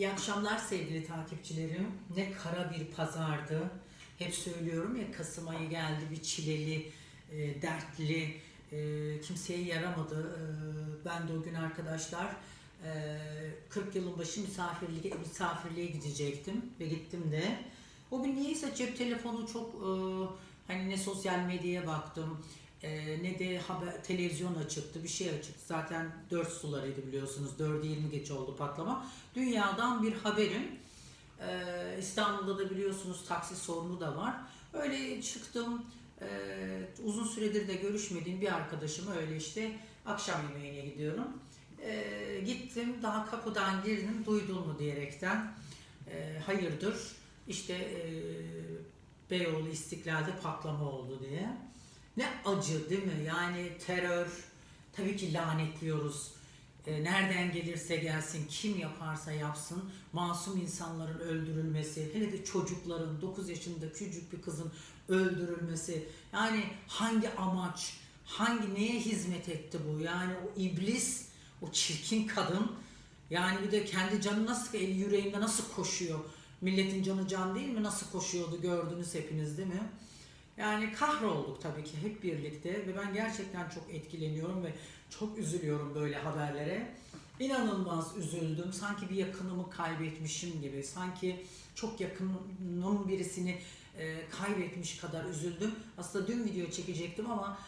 İyi akşamlar sevgili takipçilerim. Ne kara bir pazardı. Hep söylüyorum ya Kasım ayı geldi bir çileli, e, dertli, e, kimseye yaramadı. E, ben de o gün arkadaşlar e, 40 yılın başı misafirliğe, misafirliğe gidecektim ve gittim de. O gün niyeyse cep telefonu çok e, hani ne sosyal medyaya baktım e, ne de haber, televizyon açıktı bir şey açıktı. Zaten 4 sularıydı biliyorsunuz. 4'e 20 geç oldu patlama. Dünyadan bir haberim. Ee, İstanbul'da da biliyorsunuz taksi sorunu da var. Öyle çıktım. Ee, uzun süredir de görüşmediğim bir arkadaşıma öyle işte akşam yemeğine gidiyorum. Ee, gittim daha kapıdan girdim duydun mu diyerekten. Ee, hayırdır işte e, Beyoğlu İstiklal'de patlama oldu diye. Ne acı değil mi? Yani terör tabii ki lanetliyoruz. E, nereden gelirse gelsin, kim yaparsa yapsın, masum insanların öldürülmesi, hele de çocukların, 9 yaşında küçük bir kızın öldürülmesi, yani hangi amaç, hangi neye hizmet etti bu? Yani o iblis, o çirkin kadın, yani bir de kendi canı nasıl, eli yüreğinde nasıl koşuyor? Milletin canı can değil mi? Nasıl koşuyordu gördünüz hepiniz değil mi? Yani kahrolduk tabii ki hep birlikte ve ben gerçekten çok etkileniyorum ve çok üzülüyorum böyle haberlere. İnanılmaz üzüldüm. Sanki bir yakınımı kaybetmişim gibi. Sanki çok yakınım birisini e, kaybetmiş kadar üzüldüm. Aslında dün video çekecektim ama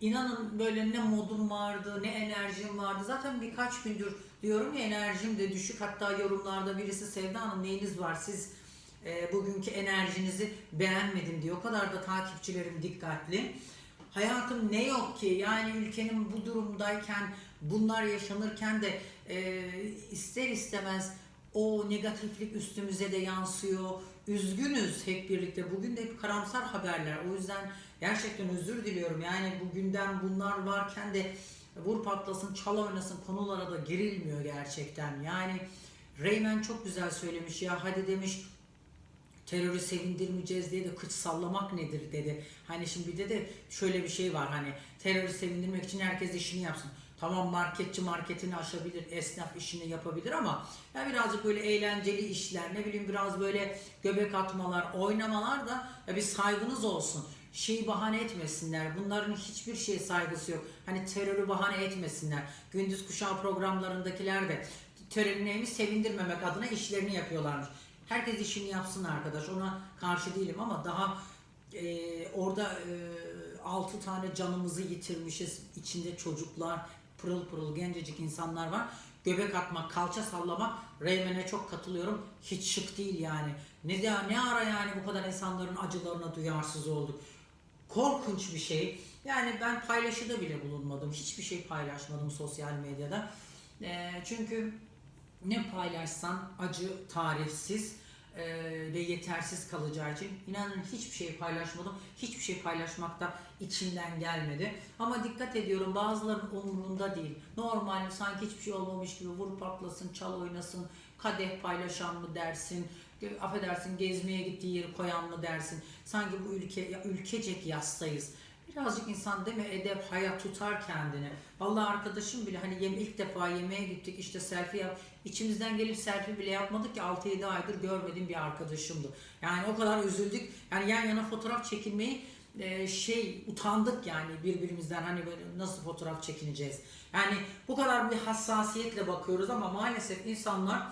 inanın böyle ne modum vardı, ne enerjim vardı. Zaten birkaç gündür diyorum ya enerjim de düşük. Hatta yorumlarda birisi Sevda Hanım neyiniz var siz e, bugünkü enerjinizi beğenmedim diyor. O kadar da takipçilerim dikkatli. Hayatım ne yok ki yani ülkenin bu durumdayken bunlar yaşanırken de e, ister istemez o negatiflik üstümüze de yansıyor. Üzgünüz hep birlikte. Bugün de hep karamsar haberler. O yüzden gerçekten özür diliyorum. Yani bugünden bunlar varken de vur patlasın, çal oynasın konulara da girilmiyor gerçekten. Yani Reymen çok güzel söylemiş ya hadi demiş terörü sevindirmeyeceğiz diye de kıç sallamak nedir dedi. Hani şimdi bir de de şöyle bir şey var hani terörü sevindirmek için herkes işini yapsın. Tamam marketçi marketini aşabilir, esnaf işini yapabilir ama ya birazcık böyle eğlenceli işler, ne bileyim biraz böyle göbek atmalar, oynamalar da ya bir saygınız olsun. Şeyi bahane etmesinler. Bunların hiçbir şeye saygısı yok. Hani terörü bahane etmesinler. Gündüz kuşağı programlarındakiler de terörü neymiş sevindirmemek adına işlerini yapıyorlarmış. Herkes işini yapsın arkadaş. Ona karşı değilim ama daha e, orada e, 6 tane canımızı yitirmişiz. İçinde çocuklar, pırıl pırıl gencecik insanlar var. Göbek atmak, kalça sallamak Reymen'e çok katılıyorum. Hiç şık değil yani. Ne, ne ara yani bu kadar insanların acılarına duyarsız olduk. Korkunç bir şey. Yani ben paylaşıda bile bulunmadım. Hiçbir şey paylaşmadım sosyal medyada. E, çünkü ne paylaşsan acı tarifsiz e, ve yetersiz kalacağı için inanın hiçbir şey paylaşmadım. Hiçbir şey paylaşmak da içinden gelmedi. Ama dikkat ediyorum bazılarının umurunda değil. Normal sanki hiçbir şey olmamış gibi vur patlasın, çal oynasın, kadeh paylaşan mı dersin, affedersin gezmeye gittiği yeri koyan mı dersin. Sanki bu ülke ülkecek yastayız. Birazcık insan mi edep, hayat tutar kendini. Vallahi arkadaşım bile hani yem, ilk defa yemeğe gittik işte selfie yap. İçimizden gelip selfie bile yapmadık ki 6-7 aydır görmediğim bir arkadaşımdı. Yani o kadar üzüldük. Yani yan yana fotoğraf çekilmeyi e, şey utandık yani birbirimizden hani böyle nasıl fotoğraf çekineceğiz. Yani bu kadar bir hassasiyetle bakıyoruz ama maalesef insanlar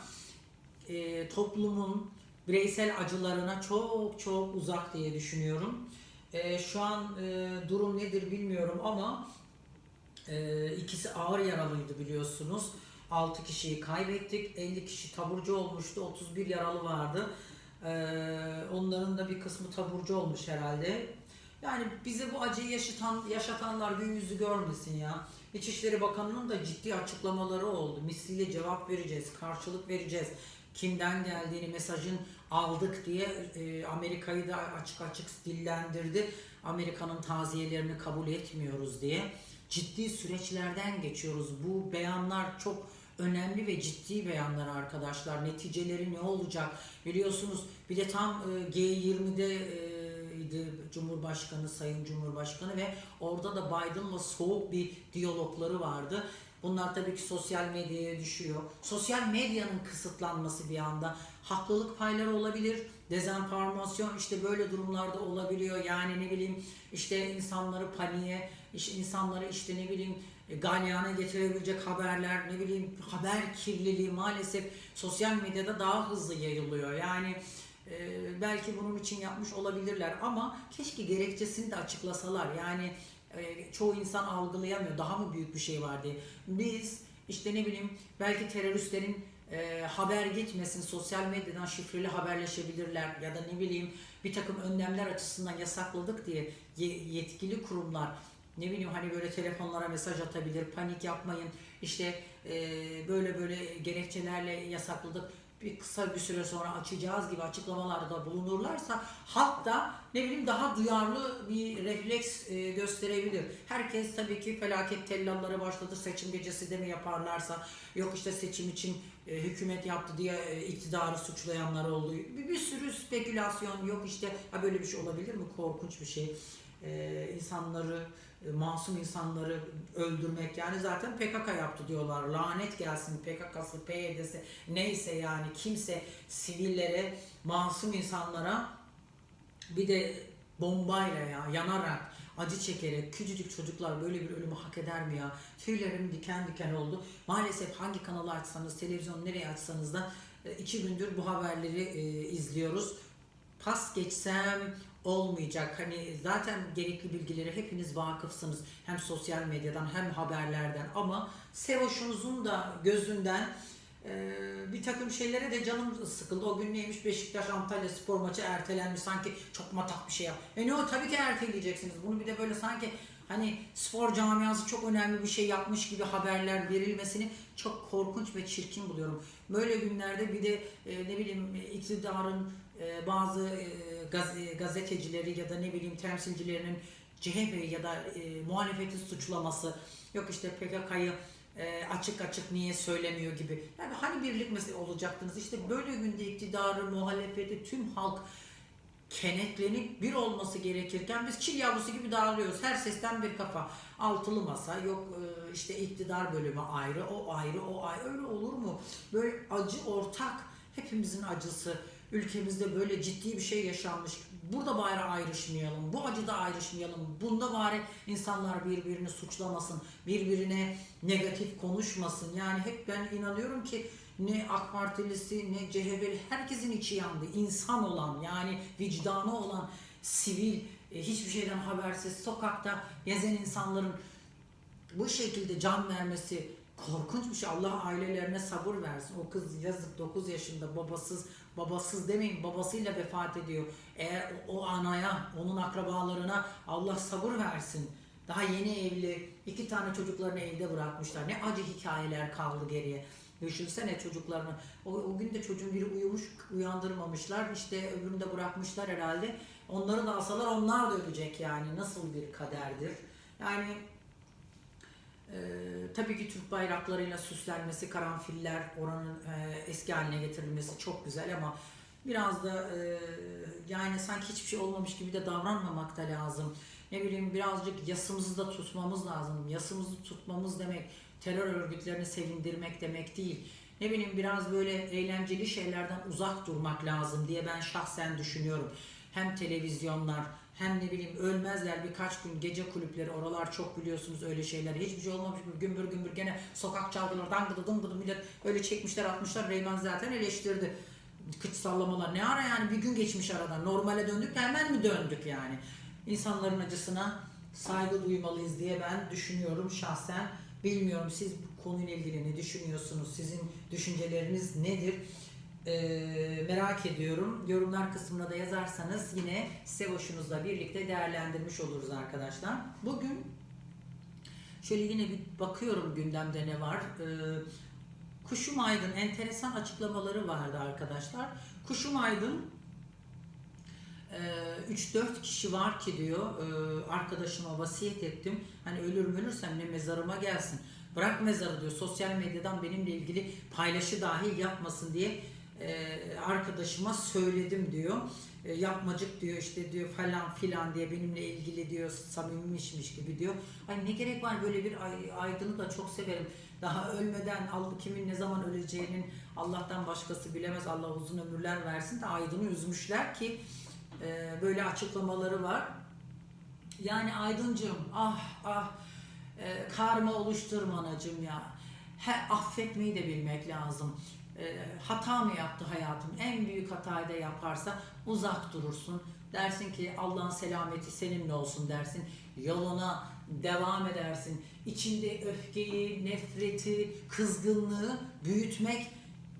e, toplumun bireysel acılarına çok çok uzak diye düşünüyorum. E, şu an e, durum nedir bilmiyorum ama e, ikisi ağır yaralıydı biliyorsunuz. 6 kişiyi kaybettik. 50 kişi taburcu olmuştu. 31 yaralı vardı. E, onların da bir kısmı taburcu olmuş herhalde. Yani bize bu acıyı yaşatan, yaşatanlar gün yüzü görmesin ya. İçişleri Bakanı'nın da ciddi açıklamaları oldu. Misliyle cevap vereceğiz, karşılık vereceğiz. Kimden geldiğini mesajın aldık diye e, Amerika'yı da açık açık dillendirdi. Amerika'nın taziyelerini kabul etmiyoruz diye. Ciddi süreçlerden geçiyoruz. Bu beyanlar çok önemli ve ciddi beyanlar arkadaşlar. Neticeleri ne olacak? Biliyorsunuz bir de tam e, G20'de e, Cumhurbaşkanı, Sayın Cumhurbaşkanı ve orada da Biden'la soğuk bir diyalogları vardı. Bunlar tabii ki sosyal medyaya düşüyor. Sosyal medyanın kısıtlanması bir anda. Haklılık payları olabilir. Dezenformasyon işte böyle durumlarda olabiliyor. Yani ne bileyim işte insanları paniğe, işte insanları işte ne bileyim e, galyana getirebilecek haberler, ne bileyim haber kirliliği maalesef sosyal medyada daha hızlı yayılıyor. Yani e, belki bunun için yapmış olabilirler ama keşke gerekçesini de açıklasalar. Yani e, çoğu insan algılayamıyor. Daha mı büyük bir şey var diye. Biz işte ne bileyim belki teröristlerin e, haber gitmesin sosyal medyadan şifreli haberleşebilirler ya da ne bileyim bir takım önlemler açısından yasakladık diye ye- yetkili kurumlar ne bileyim hani böyle telefonlara mesaj atabilir panik yapmayın işte e, böyle böyle gerekçelerle yasakladık bir kısa bir süre sonra açacağız gibi açıklamalarda bulunurlarsa halk da ne bileyim daha duyarlı bir refleks e, gösterebilir. Herkes tabii ki felaket tellalları başladı seçim gecesi de mi yaparlarsa yok işte seçim için e, hükümet yaptı diye e, iktidarı suçlayanlar oldu. Bir, bir sürü spekülasyon yok işte ha böyle bir şey olabilir mi korkunç bir şey. E, insanları e, masum insanları öldürmek yani zaten PKK yaptı diyorlar. Lanet gelsin PKK'sı, PYD'si neyse yani kimse sivillere, masum insanlara bir de bombayla ya yanarak acı çekerek küçücük çocuklar böyle bir ölümü hak eder mi ya? Tüylerim diken diken oldu. Maalesef hangi kanalı açsanız, televizyon nereye açsanız da e, iki gündür bu haberleri e, izliyoruz. Pas geçsem olmayacak. Hani zaten gerekli bilgileri hepiniz vakıfsınız. Hem sosyal medyadan hem haberlerden ama Sevoş'unuzun da gözünden e, bir takım şeylere de canım sıkıldı. O gün neymiş Beşiktaş Antalya spor maçı ertelenmiş sanki çok matah bir şey yap. E ne o tabii ki erteleyeceksiniz. Bunu bir de böyle sanki hani spor camiası çok önemli bir şey yapmış gibi haberler verilmesini çok korkunç ve çirkin buluyorum. Böyle günlerde bir de e, ne bileyim iktidarın e, bazı e, gaz- gazetecileri ya da ne bileyim temsilcilerinin CHP'yi ya da e, muhalefeti suçlaması yok işte PKK'yı e, açık açık niye söylemiyor gibi. Yani hani birlik mesele olacaktınız işte böyle günde iktidarı, muhalefeti, tüm halk kenetlenip bir olması gerekirken biz çil yavrusu gibi dağılıyoruz. Her sesten bir kafa. Altılı masa, yok e, işte iktidar bölümü ayrı, o ayrı, o ayrı. Öyle olur mu? Böyle acı ortak, hepimizin acısı. Ülkemizde böyle ciddi bir şey yaşanmış. Burada bari ayrışmayalım, bu acıda ayrışmayalım. Bunda bari insanlar birbirini suçlamasın, birbirine negatif konuşmasın. Yani hep ben inanıyorum ki ne AK Partilisi ne CHP'li herkesin içi yandı. İnsan olan yani vicdanı olan sivil e, hiçbir şeyden habersiz sokakta gezen insanların bu şekilde can vermesi korkunç bir şey. Allah ailelerine sabır versin. O kız yazık 9 yaşında babasız, babasız demeyin babasıyla vefat ediyor. Eğer o, o anaya, onun akrabalarına Allah sabır versin. Daha yeni evli, iki tane çocuklarını evde bırakmışlar. Ne acı hikayeler kaldı geriye. Düşünsene çocuklarını. O, o gün de çocuğun biri uyumuş, uyandırmamışlar. İşte öbürünü de bırakmışlar herhalde. Onları da alsalar onlar da ölecek yani. Nasıl bir kaderdir. Yani ee, tabii ki Türk bayraklarıyla süslenmesi, karanfiller oranın e, eski haline getirilmesi çok güzel ama biraz da e, yani sanki hiçbir şey olmamış gibi de davranmamak da lazım. Ne bileyim birazcık yasımızı da tutmamız lazım. Yasımızı tutmamız demek terör örgütlerini sevindirmek demek değil. Ne bileyim biraz böyle eğlenceli şeylerden uzak durmak lazım diye ben şahsen düşünüyorum. Hem televizyonlar hem ne bileyim ölmezler birkaç gün gece kulüpleri oralar çok biliyorsunuz öyle şeyler. Hiçbir şey olmamış gümbür gümbür gene sokak çalgıları dangıdı dangıdı millet öyle çekmişler atmışlar. Reymen zaten eleştirdi. Kıç sallamalar ne ara yani bir gün geçmiş aradan normale döndük hemen mi döndük yani. İnsanların acısına saygı duymalıyız diye ben düşünüyorum şahsen. Bilmiyorum siz bu konuyla ilgili ne düşünüyorsunuz? Sizin düşünceleriniz nedir? Ee, merak ediyorum. Yorumlar kısmına da yazarsanız yine Sevoş'unuzla birlikte değerlendirmiş oluruz arkadaşlar. Bugün şöyle yine bir bakıyorum gündemde ne var. Ee, Kuşum Aydın enteresan açıklamaları vardı arkadaşlar. Kuşum Aydın 3-4 kişi var ki diyor e, arkadaşıma vasiyet ettim. Hani ölürüm ölürsem ne mezarıma gelsin. Bırak mezarı diyor. Sosyal medyadan benimle ilgili paylaşı dahil yapmasın diye e, arkadaşıma söyledim diyor. E, yapmacık diyor işte diyor falan filan diye benimle ilgili diyor samimiymişmiş gibi diyor. Ay ne gerek var böyle bir ay, aydını da çok severim. Daha ölmeden kimin ne zaman öleceğinin Allah'tan başkası bilemez. Allah uzun ömürler versin de aydını üzmüşler ki e, böyle açıklamaları var. Yani Aydıncığım ah ah e, karma oluşturma anacığım ya. He, affetmeyi de bilmek lazım. E, hata mı yaptı hayatım? En büyük hatayı da yaparsa uzak durursun. Dersin ki Allah'ın selameti seninle olsun dersin. Yoluna devam edersin. İçinde öfkeyi, nefreti, kızgınlığı büyütmek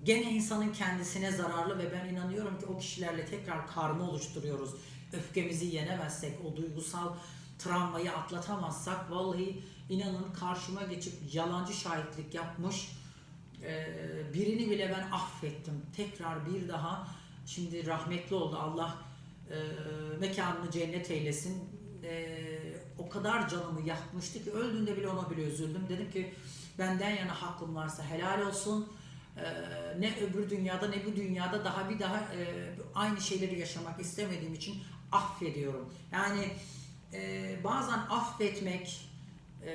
gene insanın kendisine zararlı ve ben inanıyorum ki o kişilerle tekrar karma oluşturuyoruz. Öfkemizi yenemezsek, o duygusal travmayı atlatamazsak vallahi inanın karşıma geçip yalancı şahitlik yapmış e, birini bile ben affettim. Tekrar bir daha şimdi rahmetli oldu Allah e, mekanını cennet eylesin. E, o kadar canımı yakmıştı ki öldüğünde bile ona bile üzüldüm. Dedim ki benden yana hakkım varsa helal olsun. E, ne öbür dünyada ne bu dünyada daha bir daha e, aynı şeyleri yaşamak istemediğim için affediyorum. Yani e, bazen affetmek e,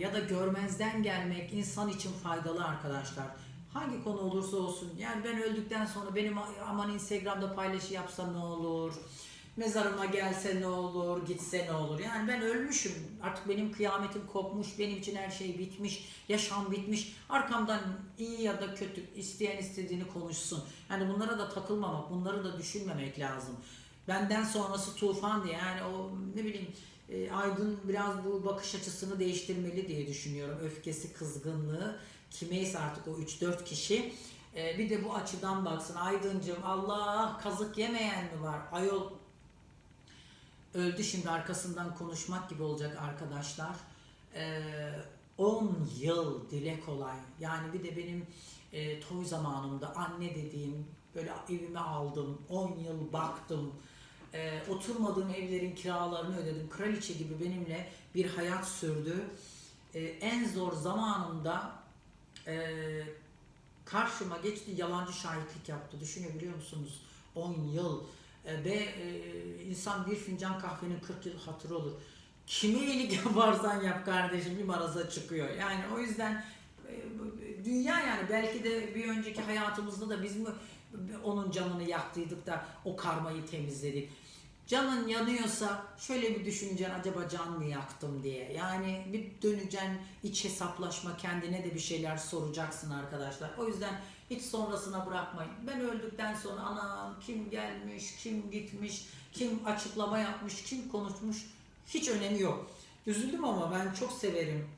ya da görmezden gelmek insan için faydalı arkadaşlar. Hangi konu olursa olsun. Yani ben öldükten sonra benim aman Instagram'da paylaşı yapsa ne olur? Mezarıma gelse ne olur? Gitse ne olur? Yani ben ölmüşüm. Artık benim kıyametim kopmuş. Benim için her şey bitmiş. Yaşam bitmiş. Arkamdan iyi ya da kötü isteyen istediğini konuşsun. Yani bunlara da takılmamak, bunları da düşünmemek lazım. Benden sonrası tufan diye yani o ne bileyim e, Aydın biraz bu bakış açısını değiştirmeli diye düşünüyorum. Öfkesi, kızgınlığı kimeyse artık o 3-4 kişi e, bir de bu açıdan baksın. Aydıncığım Allah kazık yemeyen mi var? Ayol öldü şimdi arkasından konuşmak gibi olacak arkadaşlar. E, 10 yıl dile kolay. Yani bir de benim e, toy zamanımda anne dediğim böyle evime aldım. 10 yıl baktım. E, oturmadığım evlerin kiralarını ödedim. Kraliçe gibi benimle bir hayat sürdü. E, en zor zamanımda e, karşıma geçti yabancı şahitlik yaptı. Düşünebiliyor musunuz? 10 yıl. E, ve e, insan bir fincan kahvenin 40 yıl hatırı olur. Kime iyilik yaparsan yap kardeşim bir maraza çıkıyor. Yani o yüzden e, dünya yani belki de bir önceki hayatımızda da biz mi onun canını yaktıydık da o karmayı temizledik. Canın yanıyorsa şöyle bir düşüneceksin acaba can mı yaktım diye. Yani bir döneceksin iç hesaplaşma kendine de bir şeyler soracaksın arkadaşlar. O yüzden hiç sonrasına bırakmayın. Ben öldükten sonra anam kim gelmiş, kim gitmiş, kim açıklama yapmış, kim konuşmuş hiç önemi yok. Üzüldüm ama ben çok severim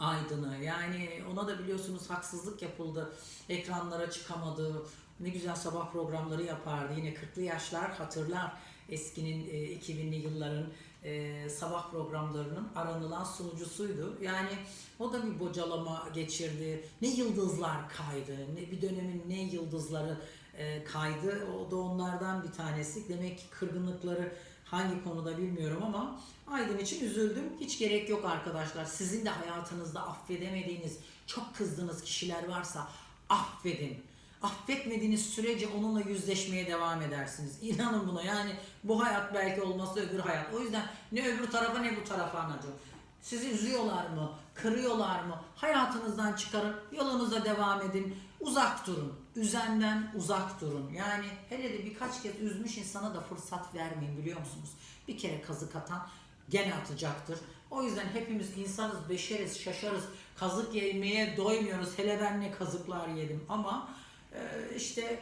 Aydın'ı. Yani ona da biliyorsunuz haksızlık yapıldı. Ekranlara çıkamadı. Ne güzel sabah programları yapardı. Yine 40'lı yaşlar hatırlar eskinin e, 2000'li yılların e, sabah programlarının aranılan sunucusuydu. Yani o da bir bocalama geçirdi. Ne yıldızlar kaydı, ne bir dönemin ne yıldızları e, kaydı. O da onlardan bir tanesi. Demek ki kırgınlıkları hangi konuda bilmiyorum ama Aydın için üzüldüm. Hiç gerek yok arkadaşlar. Sizin de hayatınızda affedemediğiniz, çok kızdığınız kişiler varsa affedin. Affetmediğiniz sürece onunla yüzleşmeye devam edersiniz. İnanın buna. Yani bu hayat belki olmazsa öbür hayat. O yüzden ne öbür tarafa ne bu tarafa anacığım. Sizi üzüyorlar mı? Kırıyorlar mı? Hayatınızdan çıkarın. Yolunuza devam edin. Uzak durun. Üzenden uzak durun. Yani hele de birkaç kez üzmüş insana da fırsat vermeyin biliyor musunuz? Bir kere kazık atan gene atacaktır. O yüzden hepimiz insanız, beşeriz, şaşarız. Kazık yemeye doymuyoruz. Hele ben ne kazıklar yedim ama e, işte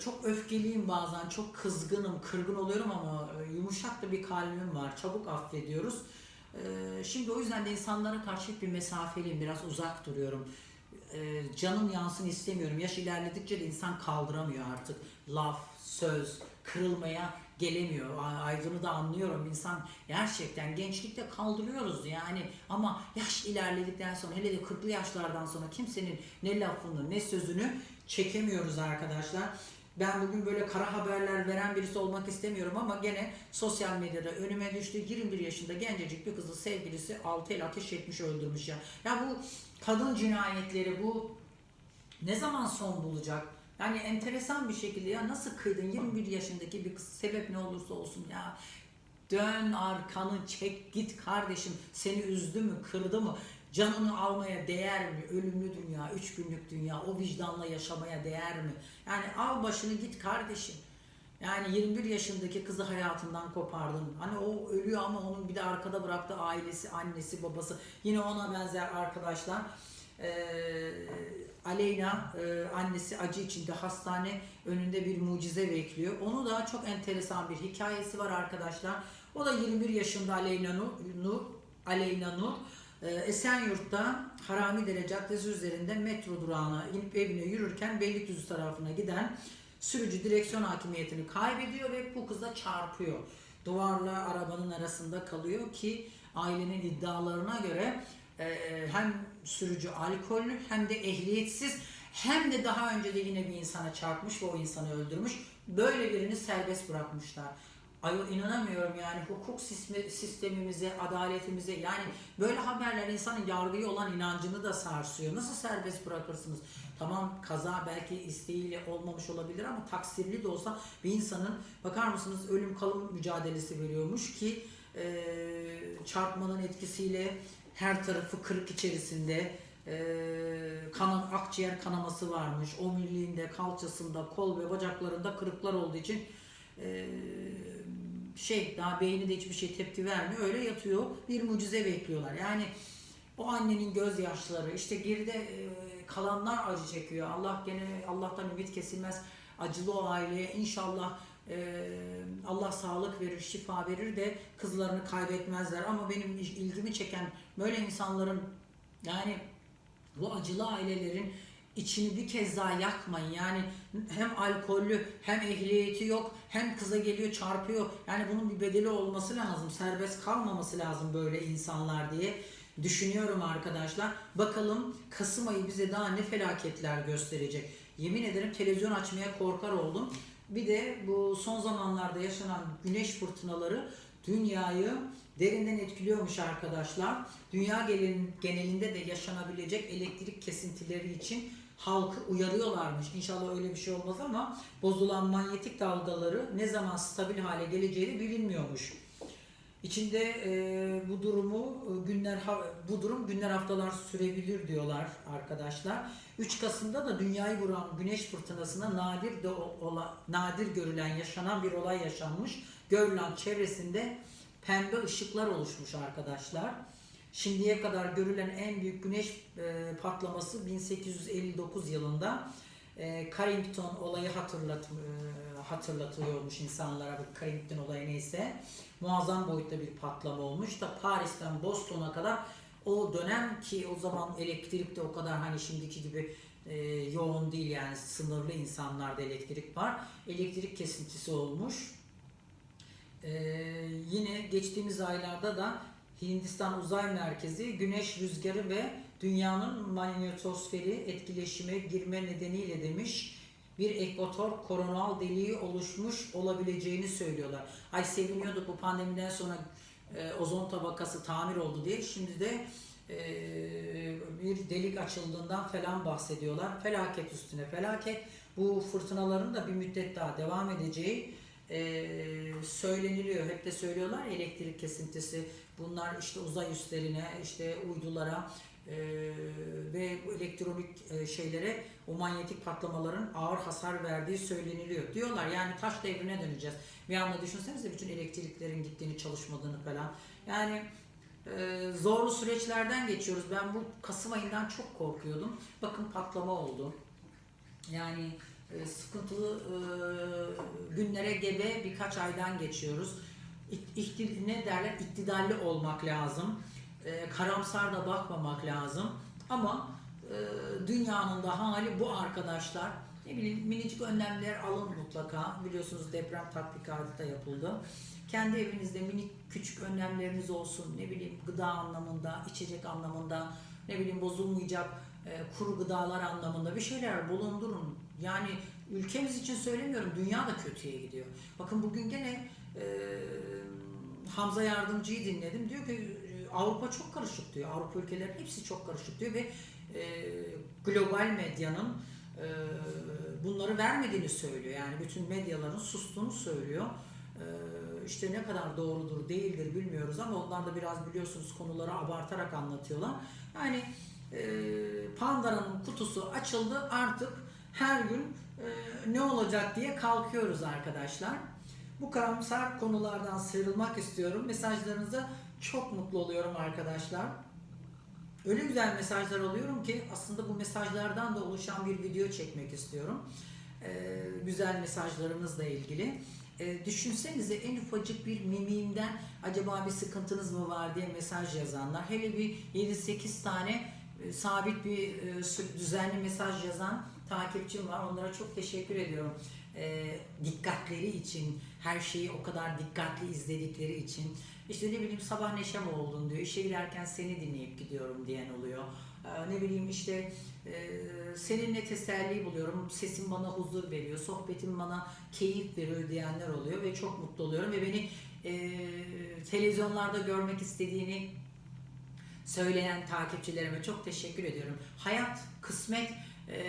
çok öfkeliyim bazen, çok kızgınım, kırgın oluyorum ama e, yumuşak da bir kalbim var. Çabuk affediyoruz. E, şimdi o yüzden de insanlara karşı bir mesafeliyim, biraz uzak duruyorum. E, canım yansın istemiyorum. Yaş ilerledikçe de insan kaldıramıyor artık. Laf, söz, kırılmaya gelemiyor. Aydın'ı da anlıyorum. İnsan gerçekten gençlikte kaldırıyoruz yani ama yaş ilerledikten sonra hele de 40'lı yaşlardan sonra kimsenin ne lafını ne sözünü çekemiyoruz arkadaşlar. Ben bugün böyle kara haberler veren birisi olmak istemiyorum ama gene sosyal medyada önüme düştü 21 yaşında gencecik bir kızı sevgilisi 6 el ateş etmiş öldürmüş ya. Ya bu kadın cinayetleri bu Ne zaman son bulacak? Yani enteresan bir şekilde ya nasıl kıydın? 21 yaşındaki bir kız sebep ne olursa olsun ya. Dön arkanı çek git kardeşim. Seni üzdü mü kırdı mı? Canını almaya değer mi? Ölümlü dünya üç günlük dünya o vicdanla yaşamaya değer mi? Yani al başını git kardeşim. Yani 21 yaşındaki kızı hayatından kopardın. Hani o ölüyor ama onun bir de arkada bıraktığı ailesi, annesi, babası. Yine ona benzer arkadaşlar. Ee, Aleyna e, annesi acı içinde hastane önünde bir mucize bekliyor. Onu da çok enteresan bir hikayesi var arkadaşlar. O da 21 yaşında Aleyna Nur, Aleyna Nur. Ee, Esenyurt'ta Haramidere Caddesi üzerinde metro durağına inip evine yürürken Beylikdüzü tarafına giden sürücü direksiyon hakimiyetini kaybediyor ve bu kıza çarpıyor. Duvarla arabanın arasında kalıyor ki ailenin iddialarına göre e, hem sürücü alkollü hem de ehliyetsiz hem de daha önce de yine bir insana çarpmış ve o insanı öldürmüş. Böyle birini serbest bırakmışlar. Ayol inanamıyorum yani hukuk sistemi- sistemimize, adaletimize yani böyle haberler insanın yargıya olan inancını da sarsıyor. Nasıl serbest bırakırsınız? Tamam kaza belki isteğiyle olmamış olabilir ama taksirli de olsa bir insanın bakar mısınız ölüm kalım mücadelesi veriyormuş ki e, çarpmanın etkisiyle her tarafı kırık içerisinde e, kanam, akciğer kanaması varmış. Omuriliğinde, kalçasında, kol ve bacaklarında kırıklar olduğu için e, şey daha beyni de hiçbir şey tepki vermiyor. Öyle yatıyor. Bir mucize bekliyorlar. Yani o annenin gözyaşları işte geride e, kalanlar acı çekiyor. Allah gene Allah'tan ümit kesilmez. Acılı o aileye inşallah e, Allah sağlık verir, şifa verir de kızlarını kaybetmezler. Ama benim ilgimi çeken böyle insanların yani bu acılı ailelerin içini bir kez daha yakmayın. Yani hem alkollü hem ehliyeti yok hem kıza geliyor çarpıyor. Yani bunun bir bedeli olması lazım. Serbest kalmaması lazım böyle insanlar diye düşünüyorum arkadaşlar. Bakalım Kasım ayı bize daha ne felaketler gösterecek. Yemin ederim televizyon açmaya korkar oldum. Bir de bu son zamanlarda yaşanan güneş fırtınaları dünyayı derinden etkiliyormuş arkadaşlar. Dünya genelinde de yaşanabilecek elektrik kesintileri için halkı uyarıyorlarmış. İnşallah öyle bir şey olmaz ama bozulan manyetik dalgaları ne zaman stabil hale geleceği bilinmiyormuş. İçinde e, bu durumu e, günler bu durum günler haftalar sürebilir diyorlar arkadaşlar. 3 Kasım'da da dünyayı vuran güneş fırtınasına nadir de ola, nadir görülen yaşanan bir olay yaşanmış. Görülen çevresinde pembe ışıklar oluşmuş arkadaşlar. Şimdiye kadar görülen en büyük güneş e, patlaması 1859 yılında e, Carrington olayı hatırlat e, hatırlatılıyormuş insanlara bu Carrington olayı neyse muazzam boyutta bir patlama olmuş da Paris'ten Boston'a kadar o dönem ki o zaman elektrik de o kadar hani şimdiki gibi e, yoğun değil yani sınırlı insanlarda elektrik var. Elektrik kesintisi olmuş. E, yine geçtiğimiz aylarda da Hindistan Uzay Merkezi güneş rüzgarı ve dünyanın manyetosferi etkileşime girme nedeniyle demiş bir ekvator koronal deliği oluşmuş olabileceğini söylüyorlar. Ay seviniyorduk bu pandemiden sonra e, ozon tabakası tamir oldu diye. Şimdi de e, bir delik açıldığından falan bahsediyorlar. Felaket üstüne felaket. Bu fırtınaların da bir müddet daha devam edeceği e, söyleniliyor. Hep de söylüyorlar elektrik kesintisi. Bunlar işte uzay üslerine, işte uydulara e, ve bu elektronik e, şeylere o manyetik patlamaların ağır hasar verdiği söyleniliyor. Diyorlar yani taş devrine döneceğiz. Bir anda düşünsenize bütün elektriklerin gittiğini, çalışmadığını falan. Yani e, zorlu süreçlerden geçiyoruz. Ben bu Kasım ayından çok korkuyordum. Bakın patlama oldu. Yani e, sıkıntılı e, günlere gebe birkaç aydan geçiyoruz. Ne derler? İktidarlı olmak lazım. E, karamsar da bakmamak lazım. Ama e, dünyanın da hali bu arkadaşlar. Ne bileyim minicik önlemler alın mutlaka. Biliyorsunuz deprem tatbikatı da yapıldı. Kendi evinizde minik küçük önlemleriniz olsun. Ne bileyim gıda anlamında, içecek anlamında, ne bileyim bozulmayacak e, kuru gıdalar anlamında bir şeyler bulundurun. Yani ülkemiz için söylemiyorum, dünya da kötüye gidiyor. Bakın bugün gene e, Hamza Yardımcı'yı dinledim. Diyor ki Avrupa çok karışık diyor. Avrupa ülkelerinin hepsi çok karışık diyor ve e, global medyanın e, bunları vermediğini söylüyor. Yani bütün medyaların sustuğunu söylüyor. E, işte ne kadar doğrudur değildir bilmiyoruz ama onlar da biraz biliyorsunuz konuları abartarak anlatıyorlar. Yani e, Pandora'nın kutusu açıldı artık her gün e, ne olacak diye kalkıyoruz arkadaşlar. Bu karamsar konulardan sıyrılmak istiyorum. Mesajlarınıza çok mutlu oluyorum arkadaşlar. Öyle güzel mesajlar alıyorum ki aslında bu mesajlardan da oluşan bir video çekmek istiyorum. Ee, güzel mesajlarınızla ilgili. Ee, düşünsenize en ufacık bir mimiğimden acaba bir sıkıntınız mı var diye mesaj yazanlar. Hele bir 7-8 tane e, sabit bir e, düzenli mesaj yazan takipçim var. Onlara çok teşekkür ediyorum. Ee, dikkatleri için, her şeyi o kadar dikkatli izledikleri için. İşte ne bileyim sabah neşem oldun diyor. İşe giderken seni dinleyip gidiyorum diyen oluyor. Ee, ne bileyim işte e, seninle teselli buluyorum. Sesin bana huzur veriyor. Sohbetin bana keyif veriyor diyenler oluyor ve çok mutlu oluyorum ve beni e, televizyonlarda görmek istediğini söyleyen takipçilerime çok teşekkür ediyorum. Hayat, kısmet e,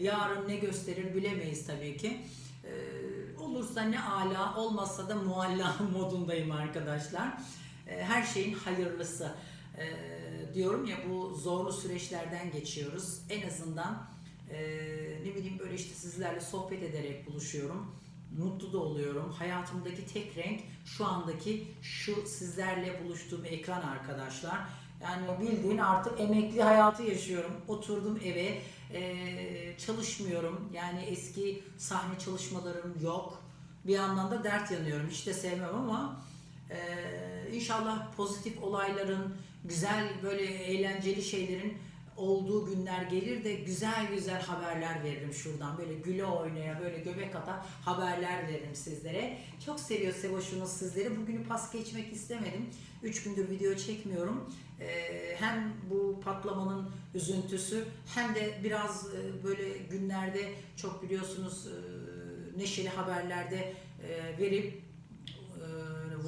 yarın ne gösterir bilemeyiz tabii ki. E, olursa ne ala, olmazsa da mualla modundayım arkadaşlar. E, her şeyin hayırlısı. E, diyorum ya bu zorlu süreçlerden geçiyoruz. En azından e, ne bileyim böyle işte sizlerle sohbet ederek buluşuyorum. Mutlu da oluyorum. Hayatımdaki tek renk şu andaki şu sizlerle buluştuğum ekran arkadaşlar. Yani bildiğin artık emekli hayatı yaşıyorum. Oturdum eve, e, çalışmıyorum. Yani eski sahne çalışmalarım yok. Bir yandan da dert yanıyorum. Hiç de sevmem ama e, inşallah pozitif olayların, güzel böyle eğlenceli şeylerin olduğu günler gelir de güzel güzel haberler veririm şuradan. Böyle güle oynaya, böyle göbek ata haberler veririm sizlere. Çok seviyor Sevoş'unuz sizleri. Bugünü pas geçmek istemedim. Üç gündür video çekmiyorum. Ee, hem bu patlamanın üzüntüsü hem de biraz e, böyle günlerde çok biliyorsunuz e, neşeli haberlerde e, verip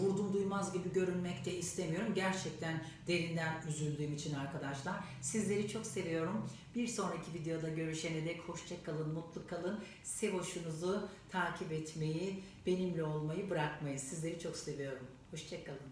vurdum duymaz gibi görünmek de istemiyorum. Gerçekten derinden üzüldüğüm için arkadaşlar. Sizleri çok seviyorum. Bir sonraki videoda görüşene dek hoşça kalın, mutlu kalın. Sevoşunuzu takip etmeyi, benimle olmayı bırakmayın. Sizleri çok seviyorum. Hoşça kalın.